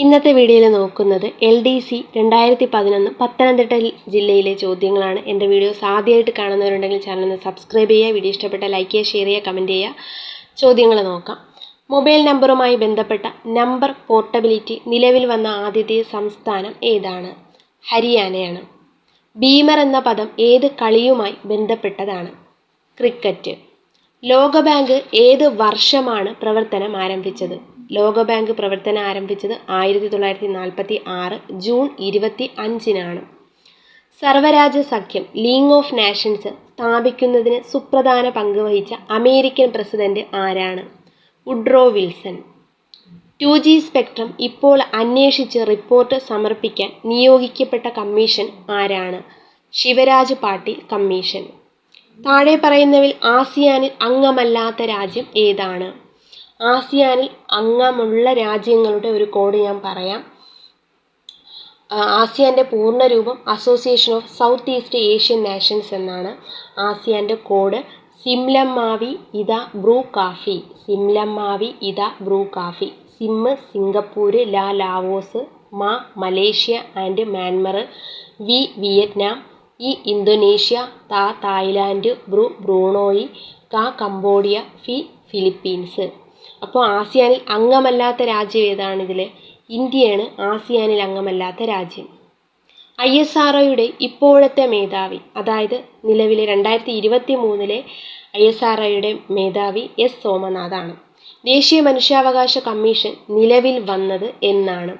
ഇന്നത്തെ വീഡിയോയിൽ നോക്കുന്നത് എൽ ഡി സി രണ്ടായിരത്തി പതിനൊന്ന് പത്തനംതിട്ട ജില്ലയിലെ ചോദ്യങ്ങളാണ്. എന്റെ വീഡിയോസ് ആദ്യമായിട്ട് കാണുന്നവരുണ്ടെങ്കിൽ ചാനൽ ഒന്ന് സബ്സ്ക്രൈബ് ചെയ്യുക വീഡിയോ ഇഷ്ടപ്പെട്ട ലൈക്ക് ചെയ്യുക ഷെയർ ചെയ്യുക കമന്റ് ചെയ്യുക. ചോദ്യങ്ങൾ നോക്കാം. മൊബൈൽ നമ്പറുമായി ബന്ധപ്പെട്ട നമ്പർ പോർട്ടബിലിറ്റി നിലവിൽ വന്ന ആദ്യത്തെ സംസ്ഥാനം ഏതാണ്? ഹരിയാനയാണ്. ഭീമർ എന്ന പദം ഏത് കളിയുമായി ബന്ധപ്പെട്ടതാണ്? ക്രിക്കറ്റ്. ലോകബാങ്ക് ഏത് വർഷമാണ് പ്രവർത്തനം ആരംഭിച്ചത്? ലോകബാങ്ക് പ്രവർത്തനം ആരംഭിച്ചത് ആയിരത്തി തൊള്ളായിരത്തി നാൽപ്പത്തി ആറ് ജൂൺ ഇരുപത്തി അഞ്ചിനാണ് സർവരാജ്യ സഖ്യം ലീഗ് ഓഫ് നാഷൻസ് സ്ഥാപിക്കുന്നതിന് സുപ്രധാന പങ്ക് വഹിച്ച അമേരിക്കൻ പ്രസിഡന്റ് ആരാണ്? Woodrow Wilson. Two G spectrum ഇപ്പോൾ അന്വേഷിച്ച് റിപ്പോർട്ട് സമർപ്പിക്കാൻ നിയോഗിക്കപ്പെട്ട കമ്മീഷൻ ആരാണ്? ശിവരാജ് പാട്ടീൽ കമ്മീഷൻ. താഴെ പറയുന്നവിൽ ആസിയാനിൽ അംഗമല്ലാത്ത രാജ്യം ഏതാണ്? ആസിയാനിൽ അംഗമുള്ള രാജ്യങ്ങളുടെ ഒരു കോഡ് ഞാൻ പറയാം. ആസിയാന്റെ പൂർണരൂപം association of south east Asian nations എന്നാണ് ആസിയാന്റെ കോഡ്. സിംലമ്മാവി ഇത ബ്രൂ കാഫി. സിംലമ്മാവി ഇത ബ്രൂ കാഫി. സിമ്മ് സിംഗപ്പൂര് ലാ ലാവോസ് മാ മലേഷ്യ ആൻഡ് മ്യാൻമർ. വി വിയറ്റ്നാം. ഇ ഇന്തോനേഷ്യ താ തായ്ലാൻഡ് ബ്രു ബ്രൂണോയി കാ കംബോഡിയ ഫി ഫിലിപ്പീൻസ്. അപ്പോൾ ആസിയാനിൽ അംഗമല്ലാത്ത രാജ്യം ഏതാണ് ഇന്ത്യയാണ് ആസിയാനിൽ അംഗമല്ലാത്ത രാജ്യം. ഐ എസ് ആർ ഒയുടെ ഇപ്പോഴത്തെ മേധാവി അതായത് നിലവിലെ രണ്ടായിരത്തി ഇരുപത്തി മൂന്നിലെ ഐ എസ് ആർ ഒയുടെ മേധാവി എസ് സോമനാഥാണ്. ദേശീയ മനുഷ്യാവകാശ കമ്മീഷൻ നിലവിൽ വന്നത് എന്നാണ്.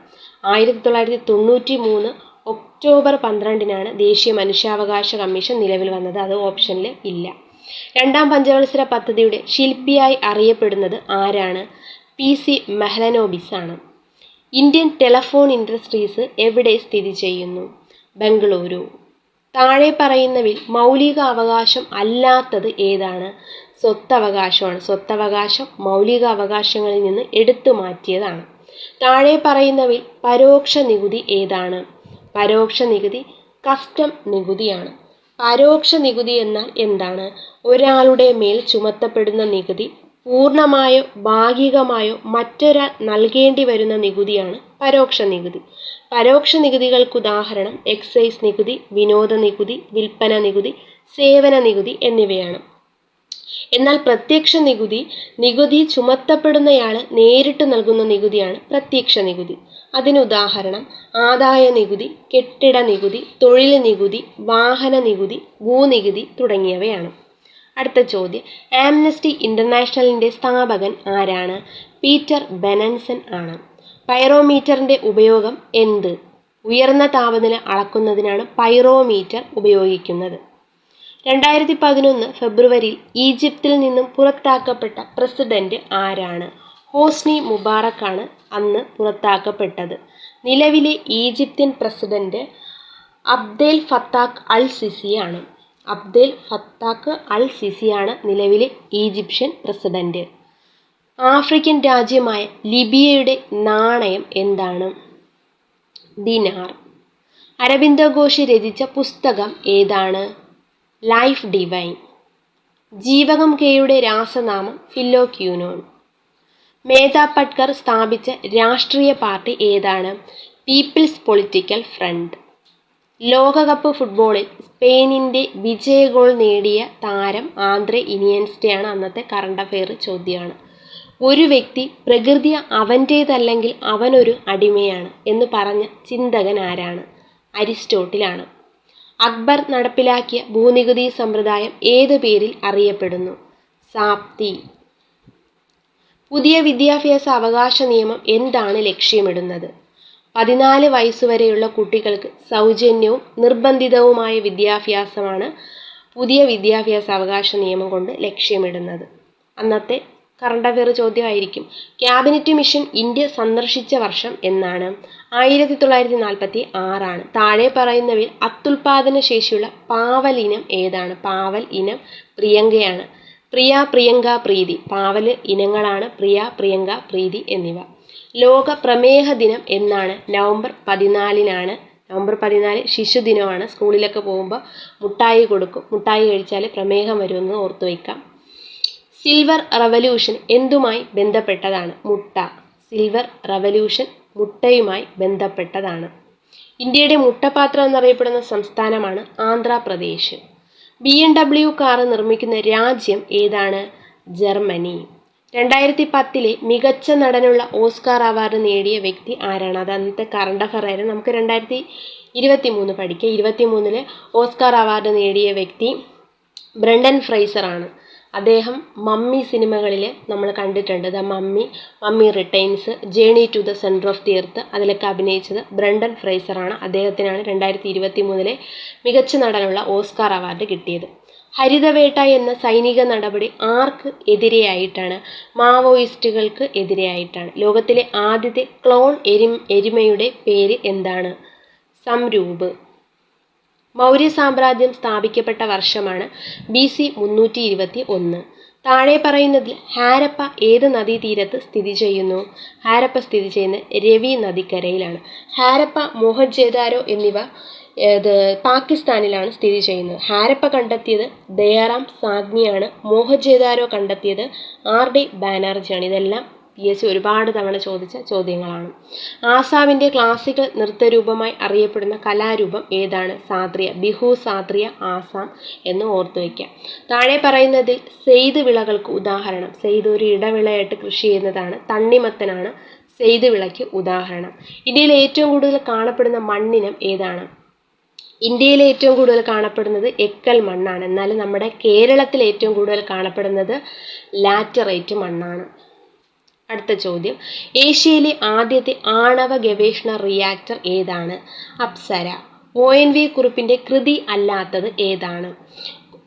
ആയിരത്തി തൊള്ളായിരത്തി തൊണ്ണൂറ്റി മൂന്ന് ഒക്ടോബർ പന്ത്രണ്ടിനാണ് ദേശീയ മനുഷ്യാവകാശ കമ്മീഷൻ നിലവിൽ വന്നത്. അത് ഓപ്ഷനിൽ ഇല്ല. രണ്ടാം പഞ്ചവത്സര പദ്ധതിയുടെ ശില്പിയായി അറിയപ്പെടുന്നത് ആരാണ്? പി. സി. മെഹ്ലനോബിസ് ആണ് ഇന്ത്യൻ ടെലഫോൺ ഇൻഡസ്ട്രീസ് എവിടെ സ്ഥിതി ചെയ്യുന്നു? ബംഗളൂരു. താഴെ പറയുന്നവയിൽ മൗലിക അവകാശം അല്ലാത്തത് ഏതാണ്? സ്വത്തവകാശമാണ്. സ്വത്തവകാശം മൗലിക അവകാശങ്ങളിൽ നിന്ന് എടുത്തു മാറ്റിയതാണ്. താഴെ പറയുന്നവയിൽ പരോക്ഷ നികുതി ഏതാണ്? പരോക്ഷ നികുതി കസ്റ്റം നികുതിയാണ്. പരോക്ഷ നികുതി എന്നാൽ എന്താണ്? ഒരാളുടെ മേൽ ചുമത്തപ്പെടുന്ന നികുതി പൂർണമായോ ഭാഗികമായോ മറ്റൊരാൾ നൽകേണ്ടി വരുന്ന നികുതിയാണ് പരോക്ഷ നികുതി. പരോക്ഷ നികുതികൾക്ക് ഉദാഹരണം എക്സൈസ് നികുതി വിനോദ നികുതി വിൽപ്പന നികുതി സേവന നികുതി എന്നിവയാണ്. എന്നാൽ പ്രത്യക്ഷ നികുതി നികുതി ചുമത്തപ്പെടുന്നയാൾ നേരിട്ട് നൽകുന്ന നികുതിയാണ് പ്രത്യക്ഷ നികുതി. അതിന് ഉദാഹരണം ആദായ നികുതി കെട്ടിട നികുതി തൊഴിൽ നികുതി വാഹന നികുതി ഭൂനികുതി തുടങ്ങിയവയാണ്. അടുത്ത ചോദ്യം ആംനസ്റ്റി ഇന്റർനാഷണലിന്റെ സ്ഥാപകൻ ആരാണ്? പീറ്റർ ബെനൻസൺ ആണ്. പൈറോമീറ്ററിന്റെ ഉപയോഗം എന്ത്? ഉയർന്ന താപനില അളക്കുന്നതിനാണ് പൈറോമീറ്റർ ഉപയോഗിക്കുന്നത്. രണ്ടായിരത്തി പതിനൊന്ന് ഫെബ്രുവരിയിൽ ഈജിപ്തിൽ നിന്നും പുറത്താക്കപ്പെട്ട പ്രസിഡന്റ് ആരാണ്? ഹോസ്നി മുബാറക്കാണ് അന്ന് പുറത്താക്കപ്പെട്ടത്. നിലവിലെ Egyptian president Abdel Fattah al സിസിയാണ് Abdel Fattah al സിസിയാണ് നിലവിലെ ഈജിപ്ഷ്യൻ പ്രസിഡന്റ്. ആഫ്രിക്കൻ രാജ്യമായ ലിബിയയുടെ നാണയം എന്താണ്? ദിനാർ. അരബിന്ദോ ഘോഷ് രചിച്ച പുസ്തകം ഏതാണ്? ലൈഫ് ഡിവൈൻ ജീവകം കെയുടെ രാസനാമം ഫില്ലോക്യൂനോൺ. മേധാ പട്കർ സ്ഥാപിച്ച രാഷ്ട്രീയ പാർട്ടി ഏതാണ്? പീപ്പിൾസ് പൊളിറ്റിക്കൽ ഫ്രണ്ട് ലോകകപ്പ് ഫുട്ബോളിൽ സ്പെയിനിന്റെ വിജയഗോൾ നേടിയ താരം ആന്ദ്രെ ഇനിയൻസ്റ്റെയാണ് അന്നത്തെ കറണ്ട് അഫെയർ ചോദ്യമാണ്. ഒരു വ്യക്തി പ്രകൃതി അവന്റേതല്ലെങ്കിൽ അവനൊരു അടിമയാണ് എന്ന് പറഞ്ഞ ചിന്തകൻ ആരാണ്? അരിസ്റ്റോട്ടിലാണ്. അക്ബർ നടപ്പിലാക്കിയ ഭൂനികുതി സമ്പ്രദായം ഏത് പേരിൽ അറിയപ്പെടുന്നു? സാപ്തി. പുതിയ വിദ്യാഭ്യാസ അവകാശ നിയമം എന്താണ് ലക്ഷ്യമിടുന്നത്? പതിനാല് വയസ്സുവരെയുള്ള കുട്ടികൾക്ക് സൗജന്യവും നിർബന്ധിതവുമായ വിദ്യാഭ്യാസമാണ് പുതിയ വിദ്യാഭ്യാസ അവകാശ നിയമം കൊണ്ട് ലക്ഷ്യമിടുന്നത്. അന്നത്തെ കറണ്ട് അഫെയർ ചോദ്യമായിരിക്കും. ക്യാബിനറ്റ് മിഷൻ ഇന്ത്യ സന്ദർശിച്ച വർഷം എന്നാണ്. ആയിരത്തി തൊള്ളായിരത്തി നാൽപ്പത്തി ആറാണ് താഴെ പറയുന്നവയിൽ അത്യുൽപാദന ശേഷിയുള്ള പാവൽ ഇനം ഏതാണ്? പാവൽ ഇനം പ്രിയങ്കയാണ്. പ്രിയ പ്രിയങ്ക പ്രീതി. പാവൽ ഇനങ്ങളാണ് പ്രിയ പ്രിയങ്ക പ്രീതി എന്നിവ. ലോക പ്രമേഹ ദിനം എന്നാണ്. നവംബർ പതിനാലിനാണ്. നവംബർ പതിനാല് ശിശുദിനമാണ് സ്കൂളിലൊക്കെ പോകുമ്പോൾ മുട്ടായി കൊടുക്കും. മുട്ടായി കഴിച്ചാൽ പ്രമേഹം വരുമെന്ന് ഓർത്തു വയ്ക്കാം സിൽവർ റവല്യൂഷൻ എന്തുമായി ബന്ധപ്പെട്ടതാണ്? മുട്ട. സിൽവർ റവല്യൂഷൻ മുട്ടയുമായി ബന്ധപ്പെട്ടതാണ്. ഇന്ത്യയുടെ മുട്ടപാത്രം എന്നറിയപ്പെടുന്ന സംസ്ഥാനമാണ് Andhra Pradesh. B M W car നിർമ്മിക്കുന്ന രാജ്യം ഏതാണ്? ജർമ്മനി. രണ്ടായിരത്തി പത്തിലെ മികച്ച നടനുള്ള ഓസ്കാർ അവാർഡ് നേടിയ വ്യക്തി ആരാണ്? അത് അന്നത്തെ കറണ്ട് അഫയർ. ആയിരുന്നു നമുക്ക് രണ്ടായിരത്തി ഇരുപത്തി മൂന്ന് പഠിക്കുക ഇരുപത്തി മൂന്നിലെ ഓസ്കാർ അവാർഡ് നേടിയ വ്യക്തി ബ്രണ്ടൻ ഫ്രൈസർ ആണ് അദ്ദേഹം മമ്മി സിനിമകളിൽ നമ്മൾ കണ്ടിട്ടുണ്ട്. The mummy mummy returns journey to the centre of the earth അതിലൊക്കെ അഭിനയിച്ചത് ബ്രണ്ടൻ ഫ്രൈസറാണ്. അദ്ദേഹത്തിനാണ് രണ്ടായിരത്തി ഇരുപത്തി മൂന്നിലെ മികച്ച നടനുള്ള ഓസ്കാർ അവാർഡ് കിട്ടിയത്. ഹരിതവേട്ട എന്ന സൈനിക നടപടി ആർക്ക് എതിരെയായിട്ടാണ്? മാവോയിസ്റ്റുകൾക്ക് എതിരെയായിട്ടാണ്. ലോകത്തിലെ ആദ്യത്തെ ക്ലോൺ എരി എരിമയുടെ പേര് എന്താണ്? സംരൂപ്. മൗര്യ സാമ്രാജ്യം സ്ഥാപിക്കപ്പെട്ട വർഷമാണ് ബി സി മുന്നൂറ്റി ഇരുപത്തി ഒന്ന് താഴെ പറയുന്നതിൽ ഹാരപ്പ ഏത് നദീതീരത്ത് സ്ഥിതി ചെയ്യുന്നു? ഹാരപ്പ സ്ഥിതി ചെയ്യുന്ന രവി നദിക്കരയിലാണ്. ഹാരപ്പ മോഹൻജേദാരോ എന്നിവ ഇത് പാകിസ്ഥാനിലാണ് സ്ഥിതി ചെയ്യുന്നത്. ഹാരപ്പ കണ്ടെത്തിയത് ദയാറാം സാഗ്നിയാണ്. മോഹൻജേദാരോ കണ്ടെത്തിയത് ആർ ഡി ബാനർജിയാണ്. ഇതെല്ലാം പി എസ് സി ഒരുപാട് തവണ ചോദിച്ച ചോദ്യങ്ങളാണ്. ആസാമിന്റെ ക്ലാസിക്കൽ നൃത്തരൂപമായി അറിയപ്പെടുന്ന കലാരൂപം ഏതാണ്? സാദ്രിയ ബിഹു സാദ്രിയ ആസാം എന്ന് ഓർത്തു വയ്ക്കാം. താഴെ പറയുന്നതിൽ സെയ്ത് വിളകൾക്ക് ഉദാഹരണം. സെയ്ത് ഒരു ഇടവിളയായിട്ട് കൃഷി ചെയ്യുന്നതാണ്. തണ്ണിമത്തനാണ് സെയ്ത് വിളയ്ക്ക് ഉദാഹരണം. ഇന്ത്യയിൽ ഏറ്റവും കൂടുതൽ കാണപ്പെടുന്ന മണ്ണിനം ഏതാണ്? ഇന്ത്യയിൽ ഏറ്റവും കൂടുതൽ കാണപ്പെടുന്നത് എക്കൽ മണ്ണാണ്. എന്നാൽ നമ്മുടെ കേരളത്തിൽ ഏറ്റവും കൂടുതൽ കാണപ്പെടുന്നത് ലാറ്ററൈറ്റ് മണ്ണാണ്. അടുത്ത ചോദ്യം. ഏഷ്യയിലെ ആദ്യത്തെ ആണവ ഗവേഷണ റിയാക്ടർ ഏതാണ്? അപ്സര. ഒ എൻ വി കുറിപ്പിന്റെ കൃതി അല്ലാത്തത് ഏതാണ്?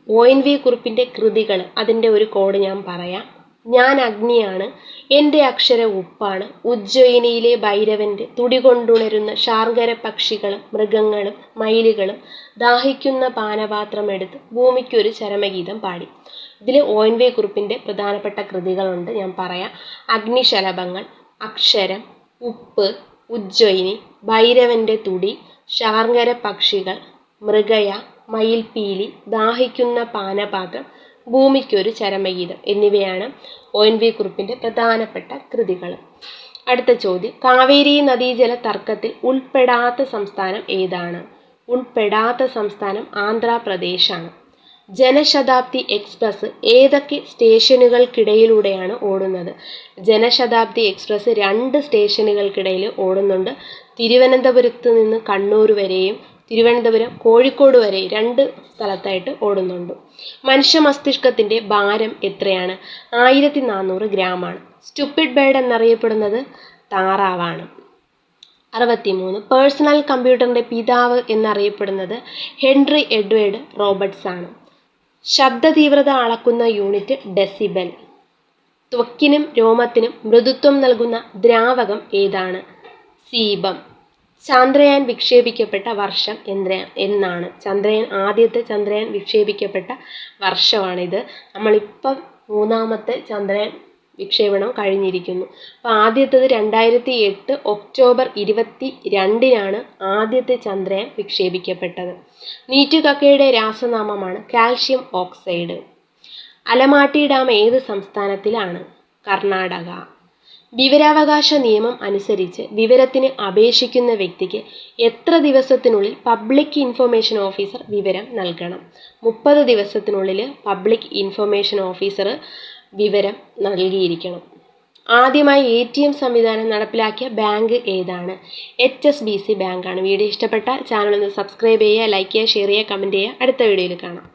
ഒ എൻ വി കുറിപ്പിന്റെ കൃതികൾ അതിന്റെ ഒരു കോഡ് ഞാൻ പറയാം. ഞാൻ അഗ്നിയാണ്. എന്റെ അക്ഷര ഉപ്പാണ്. ഉജ്ജയിനിയിലെ ഭൈരവന്റെ തുടി കൊണ്ടുണരുന്ന ശാർഗര പക്ഷികളും മൃഗങ്ങളും മയിലുകളും ദാഹിക്കുന്ന പാനപാത്രം എടുത്ത് ഭൂമിക്കൊരു ചരമഗീതം പാടി. ഇതിൽ ഒ എൻ വി കുറിപ്പിന്റെ പ്രധാനപ്പെട്ട കൃതികളുണ്ട്. ഞാൻ പറയാം. അഗ്നിശലഭങ്ങൾ അക്ഷരം ഉപ്പ് ഉജ്ജയിനി ഭൈരവന്റെ തുടി ശാർങ്കര പക്ഷികൾ മൃഗയ മയിൽപീലി ദാഹിക്കുന്ന പാനപാത്രം ഭൂമിക്കൊരു ചരമഗീതം എന്നിവയാണ് ഒ എൻ വി കുറിപ്പിന്റെ പ്രധാനപ്പെട്ട കൃതികൾ. അടുത്ത ചോദ്യം. കാവേരി നദീജല തർക്കത്തിൽ ഉൾപ്പെടാത്ത സംസ്ഥാനം ഏതാണ്? ഉൾപ്പെടാത്ത സംസ്ഥാനം ആന്ധ്രാപ്രദേശാണ്. ജനശതാബ്ദി എക്സ്പ്രസ് ഏതൊക്കെ സ്റ്റേഷനുകൾക്കിടയിലൂടെയാണ് ഓടുന്നത്? ജനശതാബ്ദി എക്സ്പ്രസ് രണ്ട് സ്റ്റേഷനുകൾക്കിടയിൽ ഓടുന്നുണ്ട്. തിരുവനന്തപുരത്ത് നിന്ന് കണ്ണൂർ വരെയും തിരുവനന്തപുരം കോഴിക്കോട് വരെ രണ്ട് സ്ഥലത്തായിട്ട് ഓടുന്നുണ്ട്. മനുഷ്യ മസ്തിഷ്കത്തിന്റെ ഭാരം എത്രയാണ്? ആയിരത്തി നാനൂറ് ഗ്രാമാണ്. സ്റ്റുപ്പിഡ് ബേഡ് എന്നറിയപ്പെടുന്നത് താറാവാണ്. അറുപത്തിമൂന്ന്. പേഴ്സണൽ കമ്പ്യൂട്ടറിന്റെ പിതാവ് എന്നറിയപ്പെടുന്നത് ഹെൻറി എഡ്വേർഡ് റോബർട്ട്സ് ആണ് ശബ്ദ തീവ്രത അളക്കുന്ന യൂണിറ്റ് ഡെസിബൽ. ത്വക്കിനും രോമത്തിനും മൃദുത്വം നൽകുന്ന ദ്രാവകം ഏതാണ്? സീബം. ചന്ദ്രയാൻ വിക്ഷേപിക്കപ്പെട്ട വർഷം എന്ത്ര എന്നാണ്. ചന്ദ്രയാൻ ആദ്യത്തെ ചന്ദ്രയാൻ വിക്ഷേപിക്കപ്പെട്ട വർഷമാണിത്. നമ്മളിപ്പം മൂന്നാമത്തെ ചന്ദ്രയാൻ വിക്ഷേപണം കഴിഞ്ഞിരിക്കുന്നു. അപ്പോൾ ആദ്യത്തേത് രണ്ടായിരത്തി എട്ട് ഒക്ടോബർ ഇരുപത്തി രണ്ടിനാണ് ആദ്യത്തെ ചന്ദ്രയാൻ വിക്ഷേപിക്കപ്പെട്ടത്. നീറ്റുകക്കയുടെ രാസനാമമാണ് കാൽഷ്യം ഓക്സൈഡ്. അലമാട്ടി ഡാം ഏത് സംസ്ഥാനത്തിലാണ്? കർണാടക. വിവരാവകാശ നിയമം അനുസരിച്ച് വിവരത്തിന് അപേക്ഷിക്കുന്ന വ്യക്തിക്ക് എത്ര ദിവസത്തിനുള്ളിൽ പബ്ലിക് ഇൻഫർമേഷൻ ഓഫീസർ വിവരം നൽകണം? മുപ്പത് ദിവസത്തിനുള്ളിൽ പബ്ലിക് ഇൻഫർമേഷൻ ഓഫീസർ വിവരം നൽകിയിരിക്കണം. ആദ്യമായി എ ടി എം സംവിധാനം നടപ്പിലാക്കിയ ബാങ്ക് ഏതാണ്? എച്ച് എസ് ബി സി ബാങ്കാണ് വീഡിയോ ഇഷ്ടപ്പെട്ടാൽ ചാനൽ ഒന്ന് സബ്സ്ക്രൈബ് ചെയ്യുക ലൈക്ക് ചെയ്യുക ഷെയർ ചെയ്യുക കമന്റ് ചെയ്യുക. അടുത്ത വീഡിയോയിൽ കാണാം.